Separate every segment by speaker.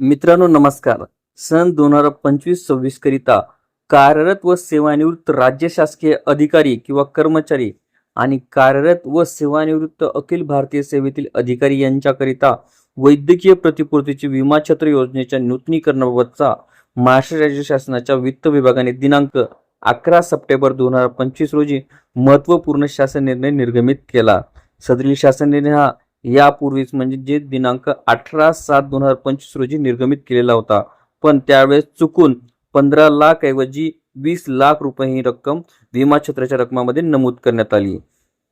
Speaker 1: मित्रांनो नमस्कार. सन दोन हजार पंचवीस सव्वीस करिता कार्यरत व सेवानिवृत्त राज्य शासकीय अधिकारी किंवा कर्मचारी आणि कार्यरत व सेवानिवृत्त अखिल भारतीय सेवेतील अधिकारी यांच्याकरिता वैद्यकीय प्रतिपूर्तीची विमा छत्र योजनेच्या नूतनीकरणाबाबतचा महाराष्ट्र राज्य शासनाच्या वित्त विभागाने दिनांक अकरा सप्टेंबर दोन हजार पंचवीस रोजी महत्त्वपूर्ण शासन निर्णय निर्गमित केला. सदरील शासन निर्णय हा यापूर्वीच म्हणजे जे दिनांक अठरा सात दोन हजार पंचवीस रोजी निर्गमित केलेला होता. पण त्यावेळेस चुकून पंधरा लाख ऐवजी वीस लाख रुपये ही रक्कम विमा क्षेत्राच्या रकमामध्ये नमूद करण्यात आली.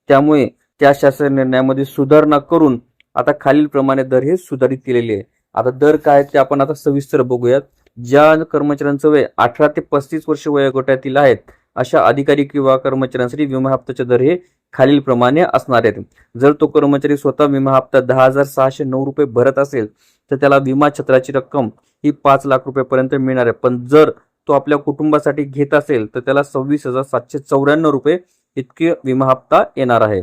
Speaker 1: त्यामुळे त्या शासन निर्णयामध्ये सुधारणा करून आता खालीलप्रमाणे दर हे सुधारित केलेले आहे. आता दर काय ते आपण आता सविस्तर बघूयात. ज्या कर्मचाऱ्यांचं वय अठरा ते पस्तीस वर्ष वयोगटातील आहेत अशा अधिकारी किंवा कर्मचाऱ्यांसाठी विमा हप्त्याचे दर हे खालीलप्रमाणे असणार आहेत. जर तो कर्मचारी स्वतः विमा हप्ता दहा हजार सहाशे नऊ रुपये भरत असेल तर त्याला विमा छत्राची रक्कम ही पाच लाख रुपयेपर्यंत मिळणार आहे. पण जर तो आपल्या कुटुंबासाठी घेत असेल तर त्याला सव्वीस हजार सातशे चौऱ्याण्णव रुपये इतके विमा हप्ता येणार आहे.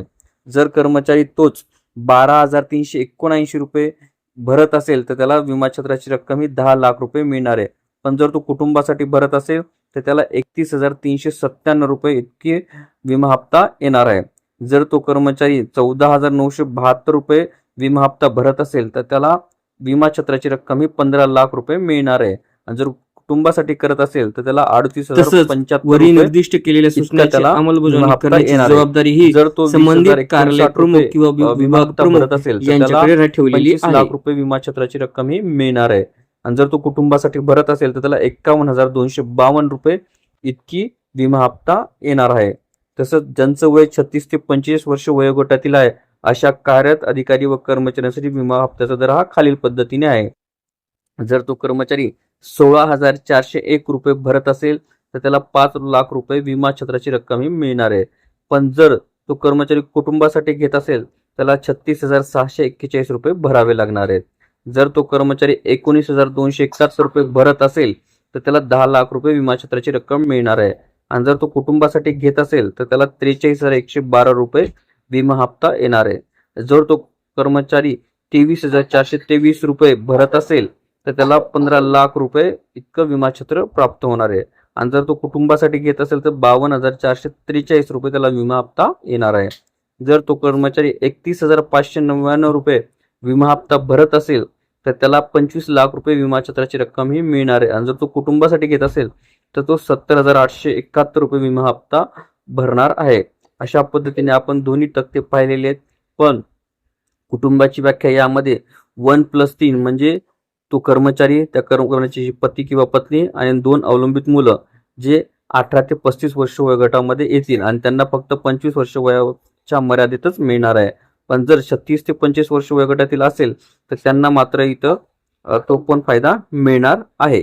Speaker 1: जर कर्मचारी तोच बारा हजार तीनशे एकोणऐंशी रुपये भरत असेल तर त्याला विमा छत्राची रक्कम ही दहा लाख रुपये मिळणार आहे. पण जर तो कुटुंबासाठी भरत असेल तर त्याला एकतीस हजार तीनशे सत्त्याण्णव रुपये इतके विमा हप्ता येणार आहे. जर तो कर्मचारी चौदा हजार नऊशे बहात्तर रुपये विमा हप्ता भरत असेल तर त्याला विमा छत्राची रक्कम ही पंधरा लाख रुपये मिळणार आहे. आणि जर कुटुंबासाठी करत असेल तर त्याला अडतीस हजार पंच्याहत्तर
Speaker 2: निर्दिष्ट केलेल्या सूचनाची
Speaker 1: त्याला
Speaker 2: अंमलबजावणी करण्याची. जबाबदारी ही
Speaker 1: जर तो
Speaker 2: संबंधित
Speaker 1: 20,160
Speaker 2: कार्यालय प्रमुख किंवा विभाग
Speaker 1: भरत असेल तर
Speaker 2: यांच्याकडे ठेवलेली
Speaker 1: लाख रुपये विमा छत्राची रक्कम ही मिळणार आहे. आणि जर तो कुटुंबासाठी भरत असेल तर त्याला एकावन्न हजार दोनशे बावन्न रुपये इतकी विमा हप्ता येणार आहे. तसंच ज्यांचं वय छत्तीस ते पंचवीस वर्ष वयोगटातील आहे अशा कार्यरत अधिकारी व कर्मचाऱ्यांसाठी विमा हप्त्याचा दर हा खालील पद्धतीने आहे. जर तो कर्मचारी सोळा हजार चारशे एक रुपये भरत असेल तर त्याला पाच लाख रुपये विमा छत्राची रक्कम ही मिळणार आहे. पण जर तो कर्मचारी कुटुंबासाठी घेत असेल त्याला छत्तीस हजार सहाशे एक्केचाळीस रुपये भरावे लागणार आहेत. जर तो कर्मचारी एकोणीस हजार दोनशे एकाहत्तर रुपये भरत असेल तर त्याला दहा लाख रुपये विमा छत्राची रक्कम मिळणार आहे. आणि जर तो कुटुंबासाठी घेत असेल तर त्याला त्रेचाळीस हजार एकशे बारा रुपये विमा हप्ता येणार आहे. जर तो कर्मचारी तेवीस हजार चारशे तेवीस रुपये भरत असेल तर त्याला पंधरा लाख रुपये इतकं विमा प्राप्त होणार आहे. आणि जर तो कुटुंबासाठी घेत असेल तर बावन्न हजार चारशे त्रेचाळीस रुपये त्याला विमा हप्ता येणार आहे. जर तो कर्मचारी एकतीस हजार पाचशे नव्याण्णव रुपये विमा हप्ता भरत असेल तर त्याला पंचवीस लाख रुपये विमा रक्कम ही मिळणार आहे. आणि जर तो कुटुंबासाठी घेत असेल तर तो सत्तर हजार आठशे एकाहत्तर रुपये विमा हप्ता भरणार आहे. अशा पद्धतीने आपण दोन्ही तक्ते पाहिलेले आहेत. पण कुटुंबाची व्याख्या यामध्ये वन प्लस तीन म्हणजे तो कर्मचारी त्या कर्मचाऱ्याची पती किंवा पत्नी आणि दोन अवलंबित मुलं जे अठरा ते पस्तीस वर्ष वयोगटामध्ये येतील आणि त्यांना फक्त पंचवीस वर्ष वयाच्या मर्यादेतच मिळणार आहे. पण जर छत्तीस ते पंचवीस वर्ष वयोगटातील असेल तर त्यांना मात्र इथं तो पण फायदा मिळणार आहे.